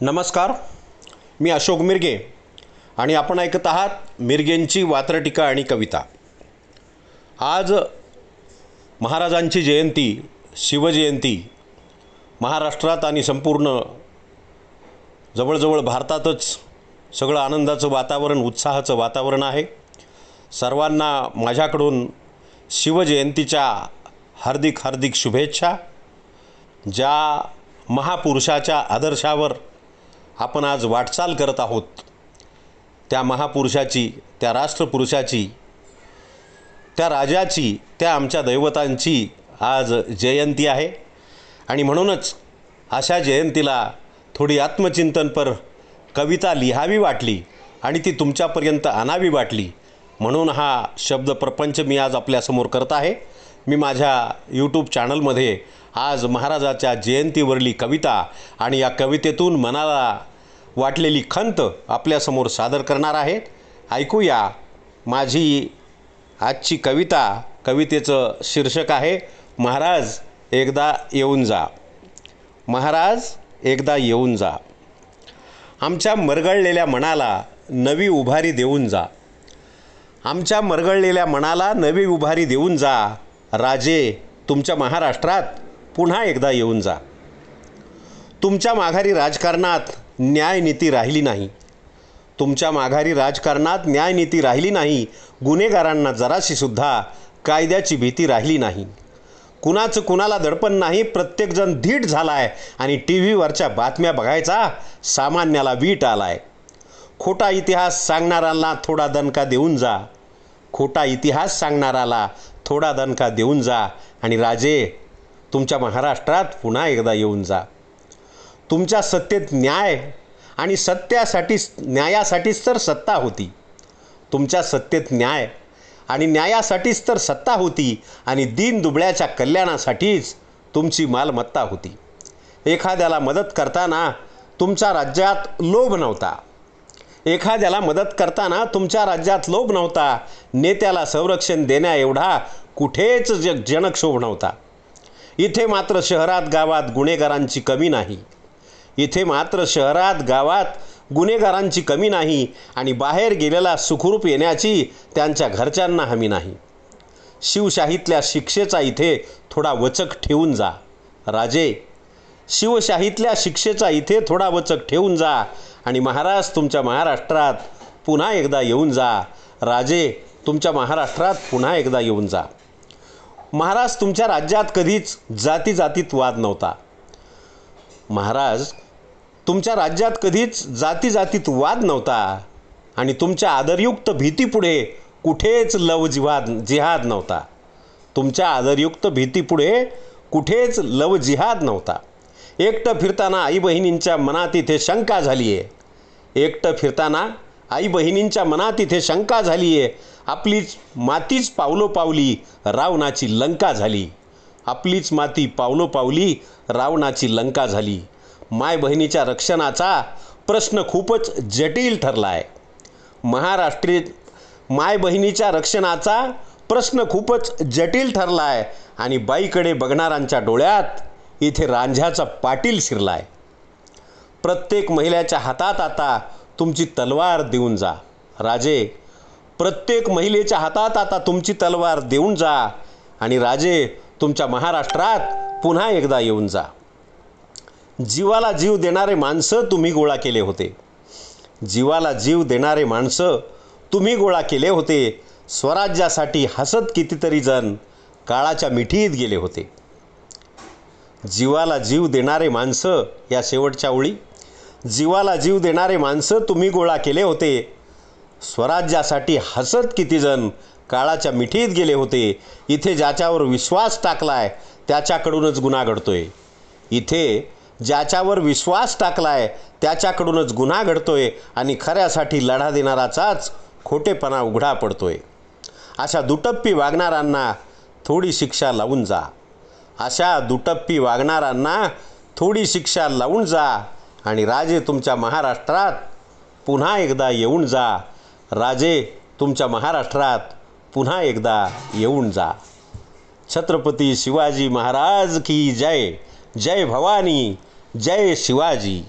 नमस्कार मी अशोक मिरगे आणि आपण ऐकत आहात मिरगेंची वात्रटिका आणि कविता. आज महाराजांची जयंती शिवजयंती महाराष्ट्रात आणि संपूर्ण जवळजवळ भारतातच सगळं आनंदाचं वातावरण उत्साहाचं वातावरण आहे. सर्वांना माझ्याकडून शिवजयंतीच्या हार्दिक हार्दिक शुभेच्छा. ज्या महापुरुषाच्या आदर्शावर आपण आज वाटचाल करत आहोत. त्या महापुरुषाची त्या राष्ट्रपुरुषाची त्या राजाची त्या आमच्या दैवतांची आज जयंती आहे. आणि म्हणूनच अशा जयंतीला थोडी आत्मचिंतनपर कविता लिहावी वाटली आणि ती तुमच्यापर्यंत आणावी वाटली. म्हणून हा शब्द प्रपंच मी आज आपल्यासमोर करत आहे. मी माझ्या यूट्यूब चॅनलमध्ये आज महाराजाच्या जयंतीवरली कविता आणि या कवितेतून मनाला वाटलेली खंत आपल्यासमोर सादर करणार आहेत. ऐकूया माझी आजची कविता. कवितेचं शीर्षक आहे महाराज एकदा येऊन जा. महाराज एकदा येऊन जा. आमच्या मरगळलेल्या मनाला नवी उभारी देऊन जा. आमच्या मरगळलेल्या मनाला नवी उभारी देऊन जा. राजे तुमच्या महाराष्ट्रात पुन्हा एकदा येऊन जा. तुमच्या माघारी राजकारणात न्यायनीती राहिली नाही. तुमच्या माघारी राजकारणात न्यायनीती राहिली नाही गुन्हेगारांना जराशीसुद्धा कायद्याची भीती राहिली नाही. कुणाचं कुणाला दडपण नाही प्रत्येकजण धीट झाला आहे आणि टी व्हीवरच्या बातम्या बघायचा सामान्याला वीट आला आहे खोटा इतिहास सांगणाऱ्यांना थोडा दणका देऊन जा. खोटा इतिहास सांगणाराला थोडा दणका देऊन जा. आणि राजे तुमच्या महाराष्ट्रात पुन्हा एकदा येऊन जा. तुमच्या सत्तेत न्याय आणि सत्यासाठी न्यायासाठीच तर सत्ता होती. तुमच्या सत्तेत न्याय आणि न्यायासाठीच तर सत्ता होती आणि दीन दुबळ्याच्या कल्याणासाठीच तुमची मालमत्ता होती. एखाद्याला मदत करताना तुमच्या राज्यात लोभ नव्हता. एखाद्याला मदत करताना तुमच्या राज्यात लोभ नव्हता. नेत्याला संरक्षण देण्या एवढा कुठेच जग जनक्षोभ नव्हता. इथे मात्र शहरात गावात गुन्हेगारांची कमी नाही. इथे मात्र शहरात गावात गुन्हेगारांची कमी नाही आणि बाहेर गेलेला सुखरूप येण्याची त्यांच्या घरच्यांना हमी नाही. शिवशाहीतल्या शिक्षेचा इथे थोडा वचक ठेवून जा. राजे शिवशाहीतल्या शिक्षेचा इथे थोडा वचक ठेवून जा. आणि महाराज तुमच्या महाराष्ट्रात पुन्हा एकदा येऊन जा. राजे तुमच्या महाराष्ट्रात पुन्हा एकदा येऊन जा. महाराज तुमच्या राज्यात कधीच जाती जातीत वाद नव्हता. महाराज तुमच्या राज्यात कधीच जाती जातीत वाद नव्हता आणि तुमच्या आदरयुक्त भीतीपुढे कुठेच लव जिहाद जिहाद नव्हता. तुमच्या आदरयुक्त भीतीपुढे कुठेच लव जिहाद नव्हता. एकटं फिरताना आई बहिणींच्या मनात इथे शंका झाली आहे एकटं फिरताना आई बहिणींच्या मनात इथे शंका झाली आहे आपलीच मातीच पावलो पावली रावणाची लंका झाली. आपलीच माती पावलो पावली रावणाची लंका झाली. माय बहिणीच्या रक्षणाचा प्रश्न खूपच जटिल ठरला आहे महाराष्ट्रीय माय बहिणीच्या रक्षणाचा प्रश्न खूपच जटिल ठरला आहे आणि बाईकडे बघणाऱ्यांच्या डोळ्यात इथे रांझ्याचा पाटील शिरला आहे प्रत्येक महिलेच्या हातात आता तुमची तलवार देऊन जा. राजे प्रत्येक महिलेच्या हातात आता तुमची तलवार देऊन जा आणि राजे तुमच्या महाराष्ट्रात पुन्हा एकदा येऊन जा. जीवाला जीव देणारे माणसं तुम्ही गोळा केले होते. जीवाला जीव देणारे माणसं तुम्ही गोळा केले होते. स्वराज्यासाठी हसत कितीतरी जण काळाच्या मिठीत गेले होते. जीवाला जीव देणारे माणसं या शेवटच्या ओळी. जीवाला जीव देणारे माणसं तुम्ही गोळा केले होते. स्वराज्यासाठी हसत कितीजण काळाच्या मिठीत गेले होते. इथे ज्याच्यावर विश्वास टाकलाय त्याच्याकडूनच गुन्हा घडतोय. इथे ज्याच्यावर विश्वास टाकलाय त्याच्याकडूनच गुन्हा घडतोय आणि खऱ्यासाठी लढा देणाराचाच खोटेपणा उघडा पडतोय. अशा दुटप्पी वागणाऱ्यांना थोडी शिक्षा लावून जा. अशा दुटप्पी वागणाऱ्यांना थोडी शिक्षा लावून जा आणि राजे तुमच्या महाराष्ट्रात पुन्हा एकदा येऊन जा. राजे तुमच्या महाराष्ट्रात पुन्हा एकदा येऊन जा. छत्रपती शिवाजी महाराज की जय. जय भवानी. जय शिवाजी.